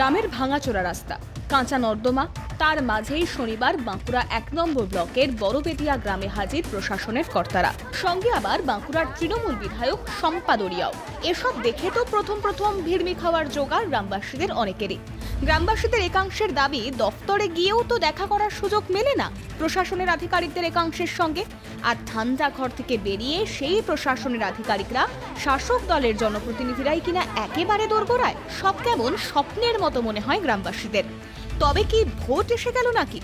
গ্রামের ভাঙাচোরা রাস্তা। কাঁচা নর্দমা, তার মাঝেই শনিবার বাঁকুড়া এক নম্বর ব্লকের বড়বেদিয়া গ্রামে হাজির প্রশাসনের কর্তারা। সঙ্গে আবার বাঁকুড়ার তৃণমূল বিধায়ক সম্পাদরিয়াও এসব দেখে তো প্রথম প্রথম ভিড়মি খাওয়ার জোগাড় গ্রামবাসীদের অনেকেরই। গ্রামবাসীদের একাংশের দাবি, দফতরে গিয়েও তো দেখা করার সুযোগ মেলে না প্রশাসনের আধিকারিকদের একাংশের সঙ্গে। আর ঠান্ডা ঘর থেকে বেরিয়ে সেই প্রশাসনের আধিকারিকরা শাসক দলের জনপ্রতিনিধিরাই কিনা একেবারে দোরগোড়ায়, সব কেমন স্বপ্নের মতো মনে হয় গ্রামবাসীদের। তবে কি ভোট এসে গেল নাকি?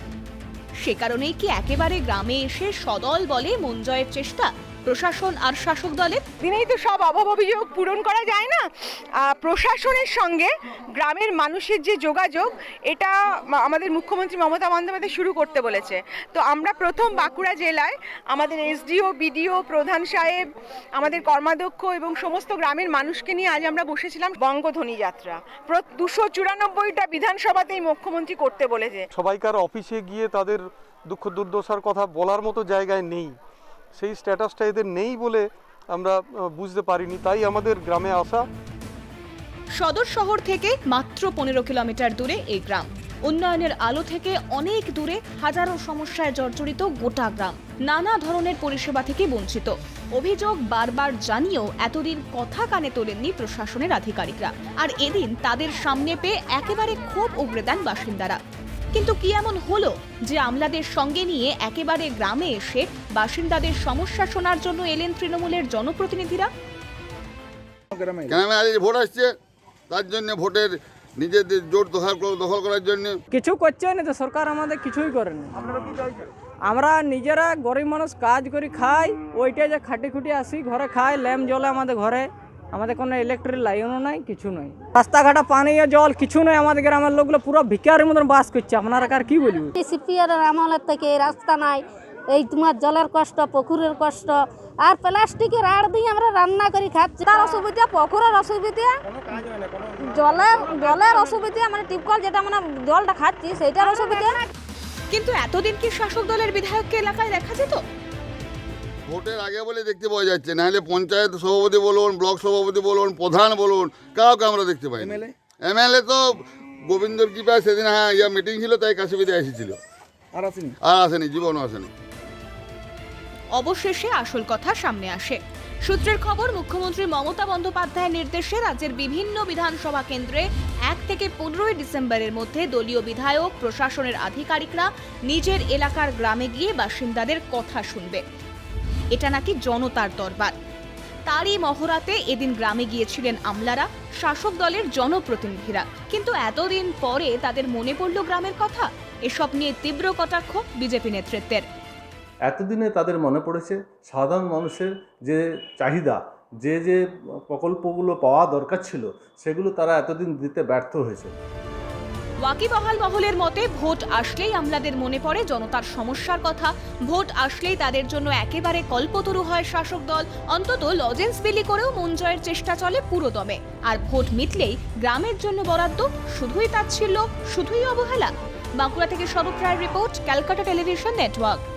সে কারণেই কি একেবারে গ্রামে এসে সদল বলে মন জয়ের চেষ্টা? প্রশাসন আর শাসক দলের? দিনেই তো সব অভাব অভিযোগ পূরণ করা যায় না। প্রশাসনের সঙ্গে গ্রামের মানুষের যে যোগাযোগ এটা আমাদের মুখ্যমন্ত্রী মমতা বন্দ্যোপাধ্যায় শুরু করতে বলেছে। তো আমরা প্রথম বাঁকুড়া জেলায় আমাদের এসডিও বিডিও প্রধান সাহেব আমাদের কর্মাধ্যক্ষ এবং সমস্ত গ্রামের মানুষকে নিয়ে আজ আমরা বসেছিলাম বঙ্গধ্বনি যাত্রা। দুশো চুরানব্বইটা বিধানসভাতেই মুখ্যমন্ত্রী করতে বলেছে। সবাইকার অফিসে গিয়ে তাদের দুঃখ দুর্দশার কথা বলার মতো জায়গায় নেই। সেই স্ট্যাটাসটা এদের নেই বলে আমরা বুঝতে পারিনি, তাই আমাদের গ্রামে আসা। সদর শহর থেকে মাত্র পনেরো কিলোমিটার দূরে এই গ্রাম। উন্নয়নের আলো থেকে অনেক দূরে হাজারো সমস্যায় জর্জরিত গোটা গ্রাম। নানা ধরনের পরিষেবা থেকে বঞ্চিত। অভিযোগ বারবার জানিয়েও এতদিন কথা কানে তোলেননি প্রশাসনের আধিকারিকরা। আর এদিন তাদের সামনে পেয়ে একেবারে ক্ষোভ উগড়ে দেন বাসিন্দারা। কিন্তু কি এমন হলো যে আমলাদের সঙ্গে নিয়ে একেবারে গ্রামে এসে বাসিন্দাদের সমস্যা শোনার জন্য এলেন তৃণমূলের জনপ্রতিনিধিরা? কেন আজ ভোট আসছে? তার জন্য ভোটের নিজেদের জোর দখল দখল করার জন্য। কিছু করছে না তো সরকার আমাদের কিছুই করে না। আমরা নিজেরা গরিব মানুষ কাজ করি খাই ওইটাই যে খাটি খুটি আসি ঘরে খাই ল্যাম্প জ্বলে আমাদের ঘরে। আমাদের কোনো ইলেকট্রিক লাইনও নাই কিছু নাই। রাস্তাঘাটে পানি আর জল কিছু নয় আমাদের গ্রামের লোকগুলো পুরো ভিকারের মতন বাস করছে। আপনারা কার কি বলব? সিপিআর আমলের থেকে রাস্তা নাই এই তোমার জলের কষ্ট পুকুরের কষ্ট আর প্লাস্টিকের আড় দিয়ে আমরা রান্না করে খাচ্ছি। তার অসুবিধা পুকুরের অসুবিধা? জলের জলের অসুবিধা মানে টিপকল যেটা মানে জলটা খাচ্ছি সেইটার অসুবিধা? কিন্তু এতদিন কি শাসক দলের বিধায়ককে এলাকায় দেখা যেত? ভোটের আগে বলে দেখতে পাওয়া যাচ্ছে নাহলে পঞ্চায়েত সভাপতি বলুন ব্লক সভাপতি বলুন প্রধান বলুন কাউকে আমরা দেখতে পাই এমএলএ? তো গোবিন্দর কৃপায় সেদিন হ্যাঁ ইয়া মিটিং ছিল তাই কাশিপিতে এসেছিল। আর আসেনি? আর আসেনি জীবনও আসেনি। অবশেষে আসল কথা সামনে আসে। সূত্রের খবর মুখ্যমন্ত্রী মমতা বন্দ্যোপাধ্যায়ের নির্দেশে রাজ্যের বিভিন্ন বিধানসভা কেন্দ্রে এক থেকে পনেরোই ডিসেম্বরের মধ্যে দলীয় বিধায়ক প্রশাসনের আধিকারিকরা নিজের এলাকার গ্রামে গিয়ে বাসিন্দাদের কথা শুনবে। এটা নাকি জনতার দরবার। তারই মহড়াতে এদিন গ্রামে গিয়েছিলেন আমলারা, শাসক দলের জনপ্রতিনিধিরা। কিন্তু এতদিন পরে তাদের মনে পড়ল গ্রামের কথা? এসব নিয়ে তীব্র কটাক্ষ বিজেপি নেতৃত্বের। এতদিনে তাদের মনে পড়েছে, সাধারণ মানুষের যে চাহিদা, যে যে প্রকল্পগুলো পাওয়া দরকার ছিল, সেগুলো তারা এতদিন দিতে ব্যর্থ হয়েছে। ওয়াকিবহাল মহলের মতে, ভোট আসলেই আমলাদের মনে পড়ে জনতার সমস্যার কথা। ভোট আসলেই তাদের জন্য একেবারে কল্পতরু হয় শাসক দল। অন্তত লজেন্স বিলি করেও মন জয়ের চেষ্টা চলে পুরোদমে। আর ভোট মিটলেই গ্রামের জন্য বরাদ্দ, শুধুই তাচ্ছিল্য, শুধুই অবহেলা। বাঁকুড়া থেকে স্বরূপ রিপোর্ট, ক্যালকাটা টেলিভিশন নেটওয়ার্ক।